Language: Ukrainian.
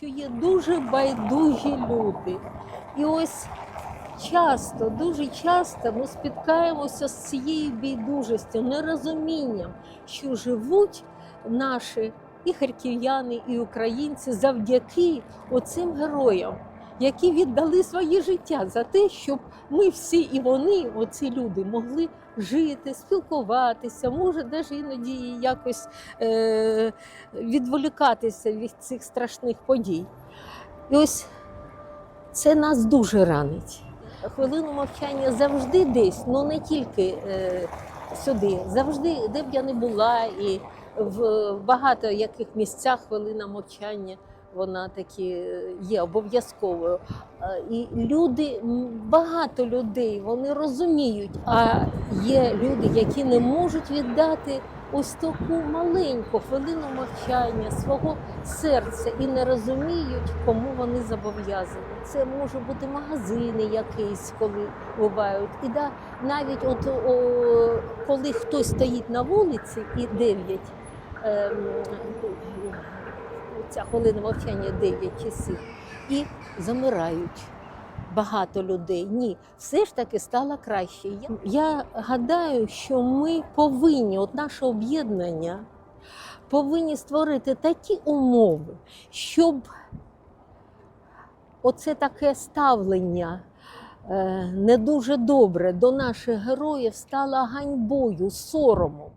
що є дуже байдужі люди. І ось часто, дуже часто ми спіткаємося з цією байдужістю, нерозумінням, що живуть наші і харків'яни, і українці завдяки оцим героям, які віддали своє життя за те, щоб ми всі і вони, оці люди, могли жити, спілкуватися, може, навіть іноді якось е- відволікатися від цих страшних подій. І ось це нас дуже ранить. Хвилину мовчання завжди десь, ну не тільки е, сюди, завжди, де б я не була, і в багато яких місцях хвилина мовчання. Вона таки е, є обов'язковою. Е, І люди, багато людей, вони розуміють, а є люди, які не можуть віддати ось таку маленьку хвилину мовчання свого серця і не розуміють, кому вони зобов'язані. Це може бути магазини якісь, коли бувають. І да, навіть от о, коли хтось стоїть на вулиці і дев'ять. Ця хвилина мовчання 9 часів і замирають багато людей. Ні, все ж таки стало краще. Я, я гадаю, що ми повинні, от наше об'єднання, повинні створити такі умови, щоб оце таке ставлення е, не дуже добре до наших героїв стало ганьбою, соромом.